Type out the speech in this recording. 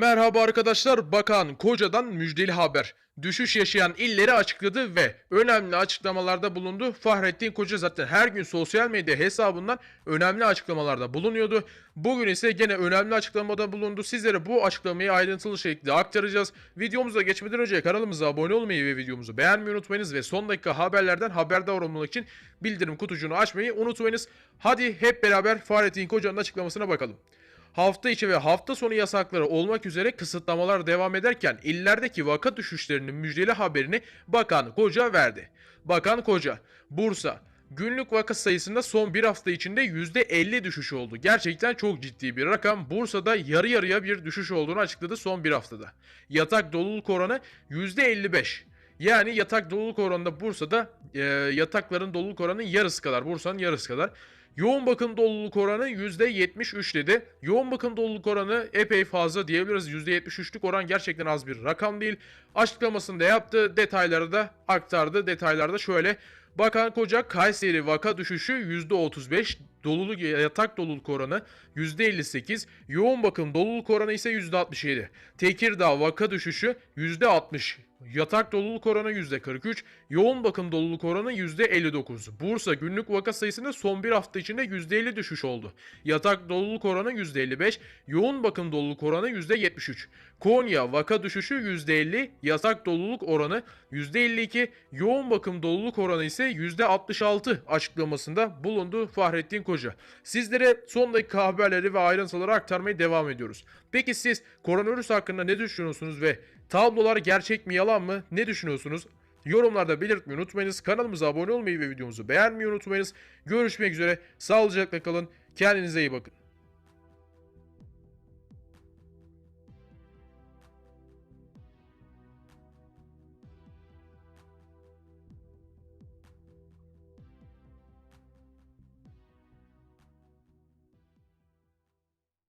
Merhaba arkadaşlar, Bakan Koca'dan müjdeli haber. Düşüş yaşayan illeri açıkladı ve önemli açıklamalarda bulundu. Fahrettin Koca zaten her gün sosyal medya hesabından önemli açıklamalarda bulunuyordu. Bugün ise gene önemli açıklamada bulundu. Sizlere bu açıklamayı ayrıntılı şekilde aktaracağız. Videomuza geçmeden önce kanalımıza abone olmayı ve videomuzu beğenmeyi unutmayınız ve son dakika haberlerden haberdar olmak için bildirim kutucuğunu açmayı unutmayınız. Hadi hep beraber Fahrettin Koca'nın açıklamasına bakalım. Hafta içi ve hafta sonu yasakları olmak üzere kısıtlamalar devam ederken illerdeki vaka düşüşlerinin müjdeli haberini Bakan Koca verdi. Bakan Koca, Bursa, günlük vaka sayısında son bir hafta içinde %50 düşüş oldu. Gerçekten çok ciddi bir rakam. Bursa'da yarı yarıya bir düşüş olduğunu açıkladı son bir haftada. Yatak doluluk oranı %55. Yani yatak doluluk oranında Bursa'da e, yatakların doluluk oranının yarısı kadar. Bursa'nın yarısı kadar. Yoğun bakım doluluk oranı %73 dedi. Yoğun bakım doluluk oranı epey fazla diyebiliriz. %73'lük oran gerçekten az bir rakam değil. Açıklamasını da yaptı. Detayları da aktardı. Detaylarda şöyle. Bakan Koca Kayseri vaka düşüşü %35, doluluk yatak doluluk oranı %58, yoğun bakım doluluk oranı ise %67. Tekirdağ vaka düşüşü %60, yatak doluluk oranı %43, yoğun bakım doluluk oranı %59. Bursa günlük vaka sayısında son bir hafta içinde %50 düşüş oldu. Yatak doluluk oranı %55, yoğun bakım doluluk oranı %73. Konya vaka düşüşü %50, yatak doluluk oranı %52, yoğun bakım doluluk oranı ise %66 açıklamasında bulundu Fahrettin Koca. Sizlere son dakika haberleri ve ayrıntıları aktarmaya devam ediyoruz. Peki siz koronavirüs hakkında ne düşünüyorsunuz ve tablolar gerçek mi yalan mı ne düşünüyorsunuz? Yorumlarda belirtmeyi unutmayınız. Kanalımıza abone olmayı ve videomuzu beğenmeyi unutmayınız. Görüşmek üzere. Sağlıcakla kalın. Kendinize iyi bakın.